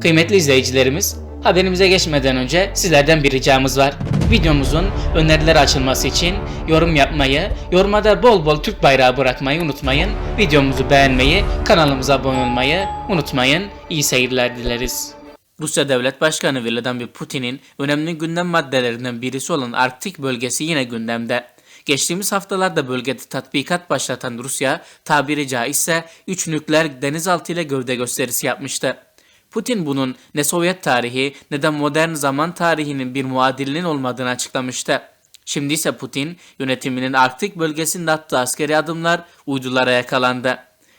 Kıymetli izleyicilerimiz, haberimize geçmeden önce sizlerden bir ricamız var. Videomuzun öneriler açılması için yorum yapmayı, yoruma da bol bol Türk bayrağı bırakmayı unutmayın. Videomuzu beğenmeyi, kanalımıza abone olmayı unutmayın. İyi seyirler dileriz. Rusya Devlet Başkanı Vladimir Putin'in önemli gündem maddelerinden birisi olan Arktik bölgesi yine gündemde. Geçtiğimiz haftalarda bölgede tatbikat başlatan Rusya, tabiri caizse 3 nükleer denizaltı ile gövde gösterisi yapmıştı. Putin bunun ne Sovyet tarihi ne de modern zaman tarihinin bir muadilinin olmadığını açıklamıştı. Şimdi ise Putin yönetiminin Arktik bölgesinde attığı askeri adımlar uydulara yakalandı.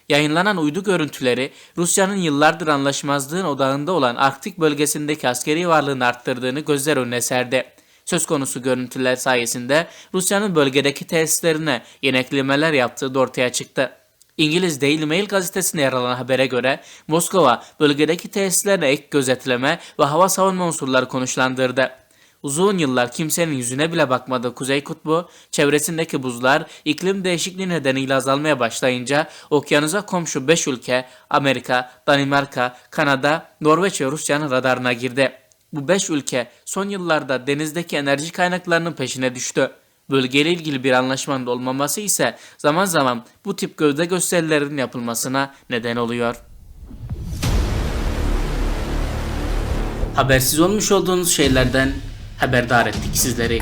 Yayınlanan uydu görüntüleri Rusya'nın yıllardır anlaşmazlığın odağında olan Arktik bölgesindeki askeri varlığını arttırdığını gözler önüne serdi. Söz konusu görüntüler sayesinde Rusya'nın bölgedeki tesislerine yeni eklemeler yaptığı da ortaya çıktı. İngiliz Daily Mail gazetesine yer alan habere göre Moskova bölgedeki tesislerine ek gözetleme ve hava savunma unsurları konuşlandırdı. Uzun yıllar kimsenin yüzüne bile bakmadığı Kuzey Kutbu, çevresindeki buzlar iklim değişikliği nedeniyle azalmaya başlayınca okyanusa komşu 5 ülke Amerika, Danimarka, Kanada, Norveç ve Rusya'nın radarına girdi. Bu 5 ülke son yıllarda denizdeki enerji kaynaklarının peşine düştü. Bölgeyle ilgili bir anlaşmanın olmaması ise zaman zaman bu tip gövde gösterilerinin yapılmasına neden oluyor. Habersiz olmuş olduğunuz şeylerden haberdar ettik sizleri.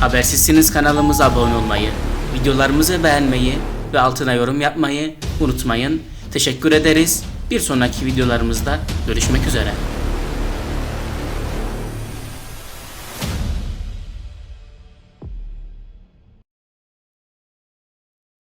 Habersizsiniz kanalımıza abone olmayı, videolarımızı beğenmeyi ve altına yorum yapmayı unutmayın. Teşekkür ederiz. Bir sonraki videolarımızda görüşmek üzere.